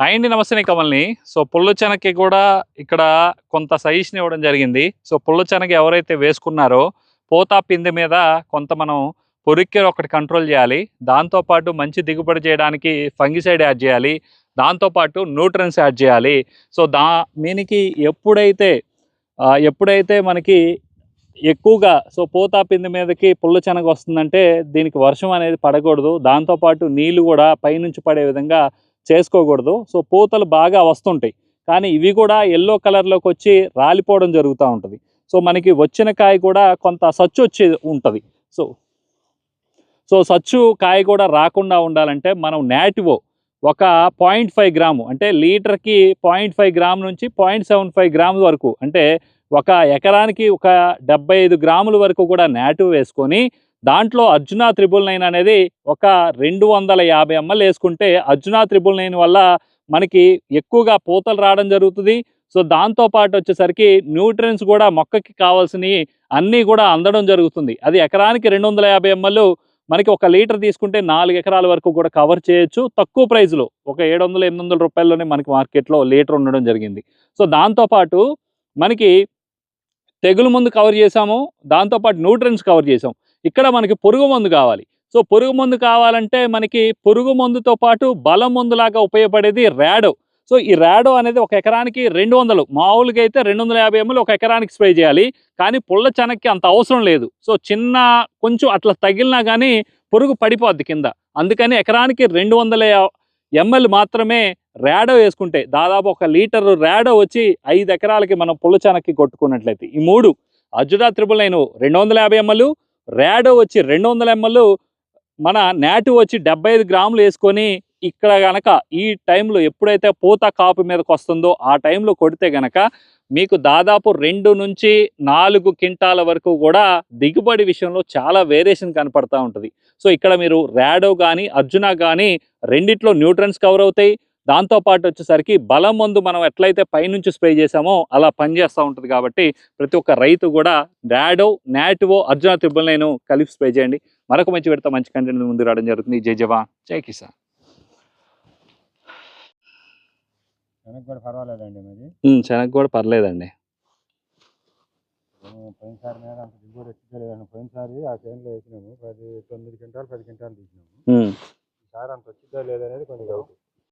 Hi అండి నమస్తే నేను కమల్ని. సో పుల్ల చెనక్కి కూడా ఇక్కడ కొంత సజెషన్ ఇవ్వడం జరిగింది. సో పుల్ల చెనక్కి ఎవరైతే వేసుకున్నారో పోతా పిండి మీద కొంత మనం పొరిక్కెర ఒకటి కంట్రోల్ చేయాలి. దాంతోపాటు మంచి దిగుబడి చేయడానికి ఫంగిసైడ్ యాడ్ చేయాలి. దాంతోపాటు న్యూట్రన్స్ యాడ్ చేయాలి. సో దా దీనికి ఎప్పుడైతే ఎప్పుడైతే మనకి ఎక్కువగా సో పోతా పిండి మీదకి పుల్ల చెనగ వస్తుందంటే దీనికి వర్షం అనేది పడకూడదు. దాంతోపాటు నీళ్ళు కూడా పైనుంచి పడే విధంగా చేసుకోకూడదు. సో పూతలు బాగా వస్తుంటాయి. కానీ ఇవి కూడా ఎల్లో కలర్లోకి వచ్చి రాలిపోవడం జరుగుతూ ఉంటుంది. సో మనకి వచ్చిన కాయ కూడా కొంత సచ్చు వచ్చి ఉంటుంది. సో సో సచ్చు కాయ కూడా రాకుండా ఉండాలంటే మనం నాటివో ఒక పాయింట్ ఫైవ్ గ్రాము అంటే లీటర్కి పాయింట్ ఫైవ్ గ్రామ్ నుంచి పాయింట్ సెవెన్ ఫైవ్ గ్రాముల వరకు అంటే ఒక ఎకరానికి ఒక డెబ్బై ఐదు గ్రాముల వరకు కూడా నాటు వేసుకొని దాంట్లో అర్జునా త్రిబుల్ నైన్ అనేది ఒక రెండు వందల యాభై ఎంఎల్ వేసుకుంటే అర్జునా త్రిబుల్ నైన్ వల్ల మనకి ఎక్కువగా పూతలు రావడం జరుగుతుంది. సో దాంతో పాటు వచ్చేసరికి న్యూట్రియన్స్ కూడా మొక్కకి కావాల్సినవి అన్నీ కూడా అందడం జరుగుతుంది. అది ఎకరానికి రెండు వందల యాభై ఎంఎల్ మనకి ఒక లీటర్ తీసుకుంటే నాలుగు ఎకరాల వరకు కూడా కవర్ చేయొచ్చు. తక్కువ ప్రైస్లో ఒక ఏడు వందల ఎనిమిది వందల రూపాయల్లోనే మనకి మార్కెట్లో లీటర్ ఉండడం జరిగింది. సో దాంతోపాటు మనకి తెగులు ముందు కవర్ చేసాము దాంతోపాటు న్యూట్రియన్స్ కవర్ చేసాం ఇక్కడ మనకి పురుగు మందు కావాలి. సో పురుగు మందు కావాలంటే మనకి పురుగు మందుతో పాటు బలం మందులాగా ఉపయోగపడేది ర్యాడో సో ఈ ర్యాడో అనేది ఒక ఎకరానికి రెండు వందలు. మామూలుగా అయితే రెండు వందల యాభై ఎంఎల్ ఒక ఎకరానికి స్ప్రే చేయాలి. కానీ పుల్ల చెనక్కి అంత అవసరం లేదు. సో చిన్న కొంచెం అట్లా తగిలినా కానీ పురుగు పడిపోద్ది కింద. అందుకని ఎకరానికి రెండు వందల ఎంఎల్ మాత్రమే ర్యాడో వేసుకుంటే దాదాపు ఒక లీటర్ ర్యాడో వచ్చి ఐదు ఎకరాలకి మనం పుల్ల చెనక్కి కొట్టుకున్నట్లయితే. ఈ మూడు అజుడా త్రిబుల్ నైన్ రెండు వందల యాభై ఎంఎల్ ర్యాడో వచ్చి రెండు వందల ఎంఎల్ మన నాటు వచ్చి డెబ్బై ఐదు గ్రాములు వేసుకొని ఇక్కడ గనక ఈ టైంలో ఎప్పుడైతే పూత కాపు మీదకి వస్తుందో ఆ టైంలో కొడితే గనక మీకు దాదాపు రెండు నుంచి నాలుగు క్వింటాల వరకు కూడా దిగుబడి విషయంలో చాలా వేరియేషన్ కనపడతా ఉంటుంది. సో ఇక్కడ మీరు ర్యాడో కానీ అర్జున కానీ రెండిట్లో న్యూట్రన్స్ కవర్ అవుతాయి. దాంతోపాటు వచ్చేసరికి బలం మందు మనం ఎట్లయితే పైనుంచి స్ప్రే చేసామో అలా పనిచేస్తూ ఉంటుంది కాబట్టి ప్రతి ఒక్క రైతు కూడా డాడో నాటివో అర్జున త్రిబుల్ నైన్ కలిపి స్ప్రే చేయండి. మరొక మంచి పెడతా మంచి కంటెంట్ ముందు రావడం జరుగుతుంది. జై జవాన్ జై కిసాన్. వెనక్కి కూడా పర్వాలేదండి మరి? శనగ కూడా పర్లేదండి. పోయినసారి మీద అంత దిగుబడి వచ్చింది పోయినసారి ఆ చేనులో వేసినాము. పది తొమ్మిది క్వింటాలు పది క్వింటాలు తీసినాము. ఈసారి అంత వచ్చిందా లేదనేది కొంచెం